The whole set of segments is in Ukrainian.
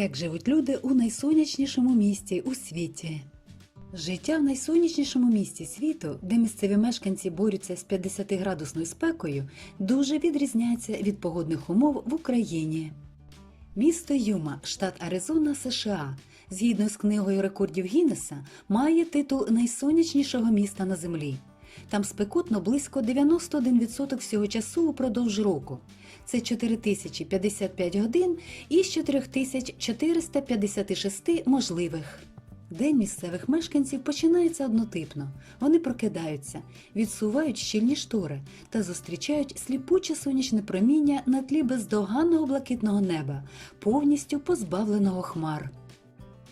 Як живуть люди у найсонячнішому місті у світі? Життя в найсонячнішому місті світу, де місцеві мешканці борються з 50-градусною спекою, дуже відрізняється від погодних умов в Україні. Місто Юма, штат Аризона, США, згідно з книгою рекордів Гіннеса, має титул найсонячнішого міста на землі. Там спекотно близько 91% всього часу упродовж року. Це 4055 годин із 4456 можливих. День місцевих мешканців починається однотипно. Вони прокидаються, відсувають щільні штори та зустрічають сліпуче сонячне проміння на тлі бездоганного блакитного неба, повністю позбавленого хмар.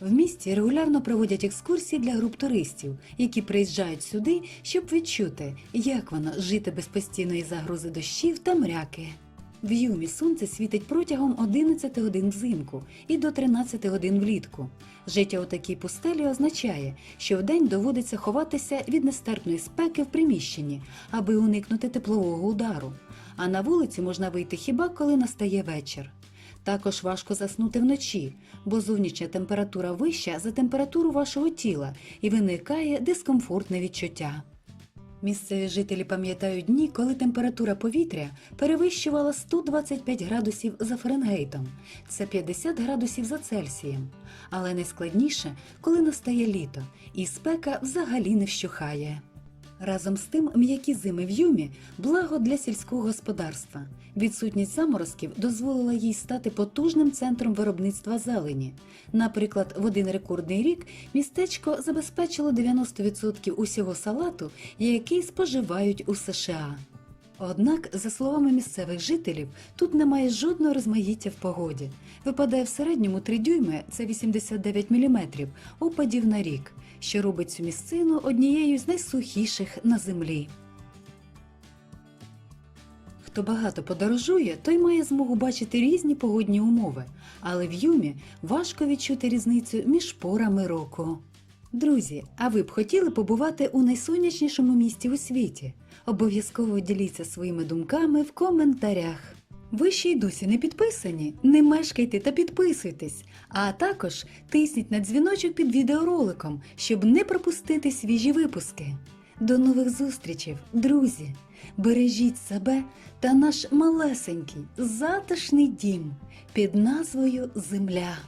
В місті регулярно проводять екскурсії для груп туристів, які приїжджають сюди, щоб відчути, як воно жити без постійної загрози дощів та мряки. В Юмі сонце світить протягом 11 годин взимку і до 13 годин влітку. Життя у такій пустелі означає, що вдень доводиться ховатися від нестерпної спеки в приміщенні, аби уникнути теплового удару. А на вулиці можна вийти хіба коли настає вечір. Також важко заснути вночі, бо зовнішня температура вища за температуру вашого тіла і виникає дискомфортне відчуття. Місцеві жителі пам'ятають дні, коли температура повітря перевищувала 125 градусів за Фаренгейтом, це 50 градусів за Цельсієм. Але найскладніше, коли настає літо, і спека взагалі не вщухає. Разом з тим, м'які зими в Юмі благо для сільського господарства. Відсутність заморозків дозволила їй стати потужним центром виробництва зелені. Наприклад, в один рекордний рік містечко забезпечило 90% усього салату, який споживають у США. Однак, за словами місцевих жителів, тут немає жодного розмаїття в погоді. Випадає в середньому 3 дюйми це 89 мм опадів на рік, що робить цю місцину однією з найсухіших на землі. Хто багато подорожує, той має змогу бачити різні погодні умови, але в Юмі важко відчути різницю між порами року. Друзі, а ви б хотіли побувати у найсонячнішому місті у світі? Обов'язково діліться своїми думками в коментарях. Ви ще й досі не підписані? Не мешкайте та підписуйтесь, а також тисніть на дзвіночок під відеороликом, щоб не пропустити свіжі випуски. До нових зустрічей, друзі! Бережіть себе та наш малесенький затишний дім під назвою Земля.